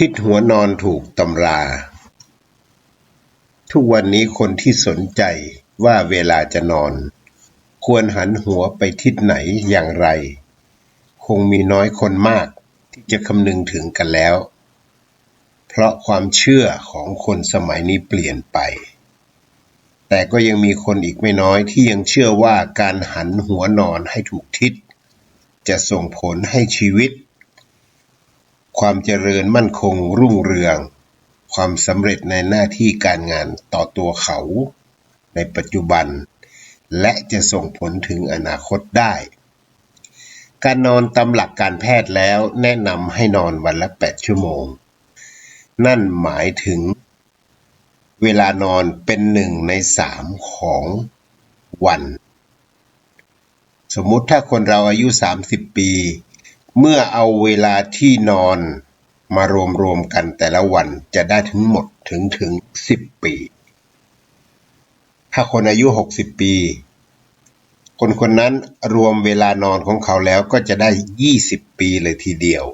ทิศหัวนอนถูกตำรา ทุกวันนี้คนที่สนใจว่าเวลาจะนอน ควรหันหัวไปทิศไหนอย่างไร คงมีน้อยคนมากที่จะคำนึงถึงกันแล้ว เพราะความเชื่อของคนสมัยนี้เปลี่ยนไป แต่ก็ยังมีคนอีกไม่น้อยที่ยังเชื่อว่าการหันหัวนอนให้ถูกทิศ จะส่งผลให้ชีวิต ความเจริญมั่นคงรุ่งเรือง ความสำเร็จในหน้าที่การงานต่อตัวเขา ในปัจจุบัน และจะส่งผลถึงอนาคตได้ การนอนตามหลักการแพทย์แล้วแนะนำให้นอนวันละ 8 ชั่วโมง นั่นหมายถึง เวลานอนเป็นหนึ่งในสามของวัน สมมุติถ้าคนเราอายุ 30 ปี เมื่อเอาเวลาที่นอนมารวมรวมๆกันแต่ละวันจะได้ทั้งหมดถึงถึง 10 ปี ถ้าคนอายุ 60 ปี คนคนนั้นรวมเวลานอนของเขาแล้วก็จะได้ 20 ปีเลยทีเดียว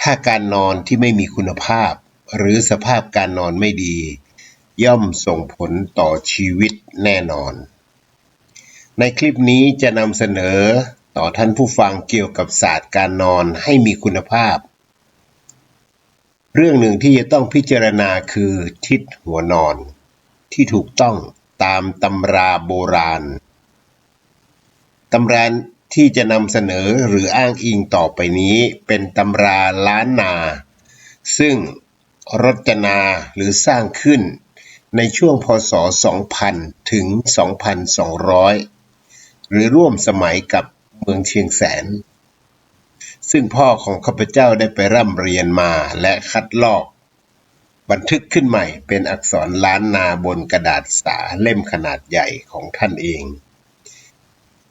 ถ้าการนอนที่ไม่มีคุณภาพ หรือสภาพการนอนไม่ดี ย่อมส่งผลต่อชีวิตแน่นอน ในคลิปนี้จะนำเสนอ ต่อท่านผู้ฟังเกี่ยวกับศาสตร์การนอนให้มีคุณภาพ เรื่องหนึ่งที่จะต้องพิจารณาคือทิศหัวนอน ที่ถูกต้องตามตำราโบราณตำราที่จะนำเสนอหรืออ้างอิงต่อไปนี้เป็นตำราล้านนา ซึ่งรจนาหรือสร้างขึ้นในช่วงพศ 2000 ถึง 2200 หรือร่วมสมัยกับ เมืองเชียงแสน ซึ่งพ่อของข้าพเจ้าได้ไปร่ำเรียนมาและคัดลอก บันทึกขึ้นใหม่เป็นอักษรล้านนาบนกระดาษสาเล่มขนาดใหญ่ของท่านเอง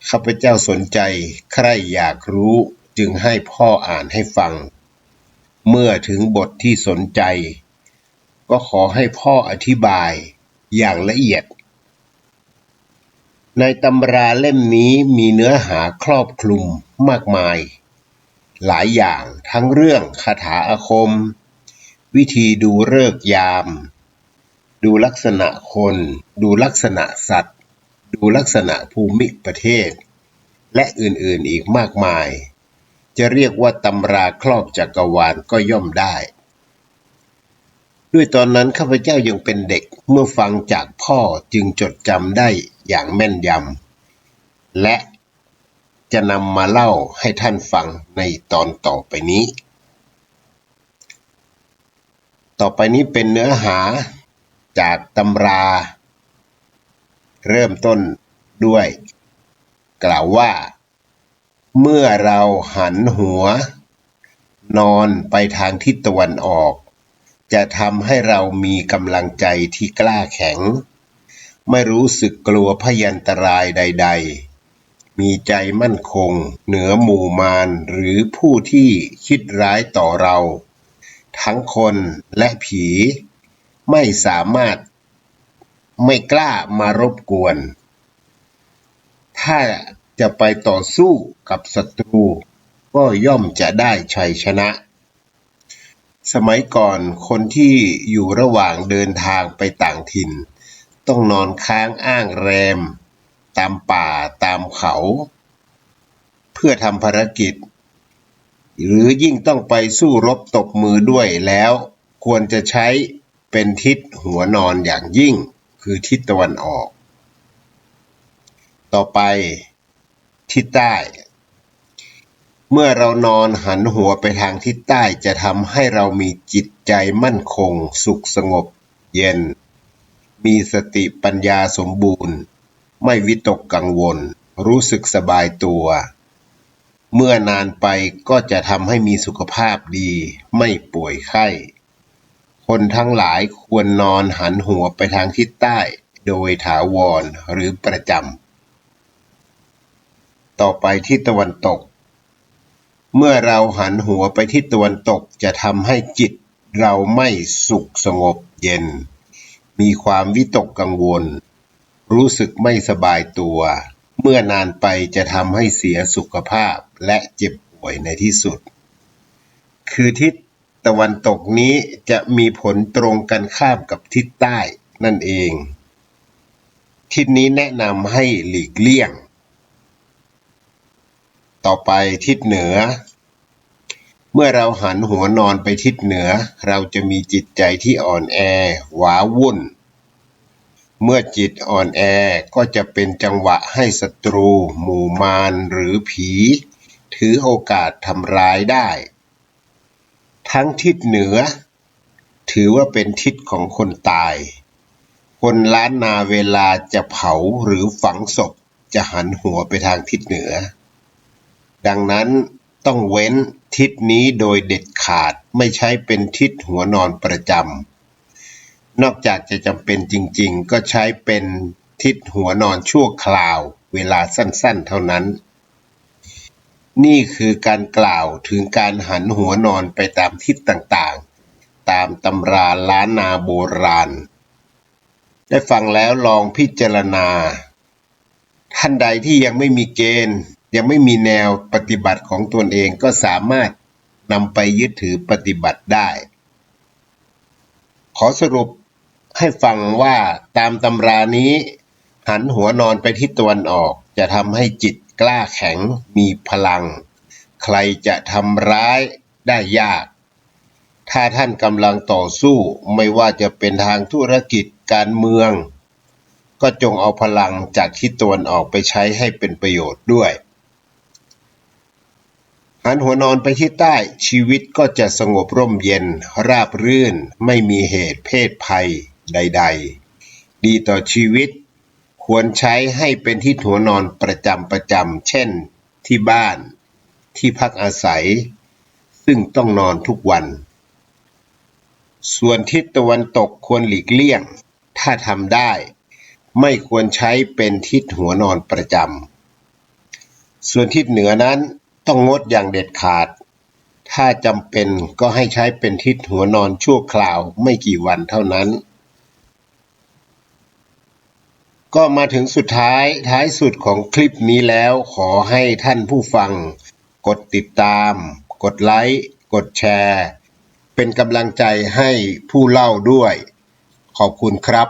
ข้าพเจ้าสนใจใครอยากรู้จึงให้พ่ออ่านให้ฟัง เมื่อถึงบทที่สนใจ ก็ขอให้พ่ออธิบายอย่างละเอียด ในตำราเล่มนี้มีเนื้อหาครอบคลุมมากมาย หลายอย่างทั้งเรื่องคาถาอาคม วิธีดูเลิกยาม ดูลักษณะคน ดูลักษณะสัตว์ ดูลักษณะภูมิประเทศ และอื่นๆอีกมากมาย จะเรียกว่าตำราครอบจักรวาลก็ย่อมได้ ด้วยตอนนั้นข้าพเจ้ายังเป็นเด็กเมื่อฟังจากพ่อจึงจดจำได้ อย่างแม่นยำ และจะนำมาเล่าให้ท่านฟังในตอนต่อไปนี้ ต่อไปนี้เป็นเนื้อหาจากตำรา เริ่มต้นด้วย กล่าวว่า เมื่อเราหันหัว นอนไปทางทิศตะวันออก จะทำให้เรามีกำลังใจที่กล้าแข็ง ไม่รู้สึกกลัวพยันตรายใด ๆ มีใจมั่นคง เหนือหมู่มารหรือผู้ที่คิดร้ายต่อเรา ทั้งคนและผีไม่สามารถ ไม่กล้ามารบกวน ถ้าจะไปต่อสู้กับศัตรู ก็ย่อมจะได้ชัยชนะ สมัยก่อนคนที่อยู่ระหว่างเดินทางไปต่างถิ่น ต้องนอนค้างอ้างแรม ตามป่าตามเขา เพื่อทำภารกิจ หรือยิ่งต้องไปสู้รบตบมือด้วยแล้วควรจะใช้เป็นทิศหัวนอนอย่างยิ่งคือทิศตะวันออก ต่อไปทิศใต้ เมื่อเรานอนหันหัวไปทางทิศใต้จะทำให้เรามีจิตใจมั่นคง สุขสงบ เย็น มีสติปัญญาสมบูรณ์ ไม่วิตกกังวล รู้สึกสบายตัว เมื่อนานไปก็จะทำให้มีสุขภาพดี ไม่ป่วยไข้ คนทั้งหลายควรนอนหันหัวไปทางทิศใต้ โดยถาวรหรือประจำ ต่อไปทิศตะวันตก เมื่อเราหันหัวไปทิศตะวันตกจะทำให้จิตเราไม่สุขสงบเย็น มีความวิตกกังวล รู้สึกไม่สบายตัว เมื่อนานไปจะทำให้เสียสุขภาพและเจ็บป่วยในที่สุด คือทิศตะวันตกนี้จะมีผลตรงกันข้ามกับทิศใต้นั่นเอง ทิศนี้แนะนำให้หลีกเลี่ยง ต่อไปทิศเหนือ เมื่อเราหันหัวนอนไปทิศเหนือ เราจะมีจิตใจที่อ่อนแอหวาวุ่น เมื่อจิตอ่อนแอก็จะเป็นจังหวะให้ศัตรู หมู่มารหรือผี ถือโอกาสทำร้ายได้ ทั้งทิศเหนือ ถือว่าเป็นทิศของคนตาย คนล้านนาเวลาจะเผาหรือฝังศพจะหันหัวไปทางทิศเหนือ ดังนั้น ต้องเว้นทิศนี้โดยเด็ดขาดไม่ใช้เป็นทิศหัวนอนประจำ นอกจากจะจำเป็นจริงๆ ก็ใช้เป็นทิศหัวนอนชั่วคราวเวลาสั้นๆเท่านั้น นี่คือการกล่าวถึงการหันหัวนอนไปตามทิศต่างๆ ตามตำราล้านนาโบราณ ได้ฟังแล้วลองพิจารณา ท่านใดที่ยังไม่มีเกณฑ์ ยังไม่มีแนวปฏิบัติของตนเองก็สามารถนำไปยึดถือปฏิบัติได้ ขอสรุปให้ฟังว่าตามตำรานี้ หันหัวนอนไปทิศตะวันออก จะทำให้จิตกล้าแข็งมีพลัง ใครจะทำร้ายได้ยาก ถ้าท่านกำลังต่อสู้ไม่ว่าจะเป็นทางธุรกิจการเมือง ก็จงเอาพลังจากทิศตะวันออกไปใช้ให้เป็นประโยชน์ด้วย หันหัวนอนไปทิศใต้ ชีวิตก็จะสงบร่มเย็น ราบรื่น ไม่มีเหตุเพศภัยใด ๆ ดีต่อชีวิต ควรใช้ให้เป็นที่หัวนอนประจำประจำเช่น ที่บ้าน ที่พักอาศัย ซึ่งต้องนอนทุกวัน ส่วนทิศตะวันตกควรหลีกเลี่ยง ถ้าทำได้ ไม่ควรใช้เป็นทิศหัวนอนประจำส่วนทิศเหนือนั้น ต้องงดอย่างเด็ดขาด ถ้าจำเป็นก็ให้ใช้เป็นทิศหัวนอนชั่วคราวไม่กี่วันเท่านั้น ก็มาถึงสุดท้ายท้ายสุดของคลิปนี้แล้วขอให้ท่านผู้ฟัง กดติดตาม กดไลค์กดแชร์ เป็นกำลังใจให้ผู้เล่าด้วย ขอบคุณครับ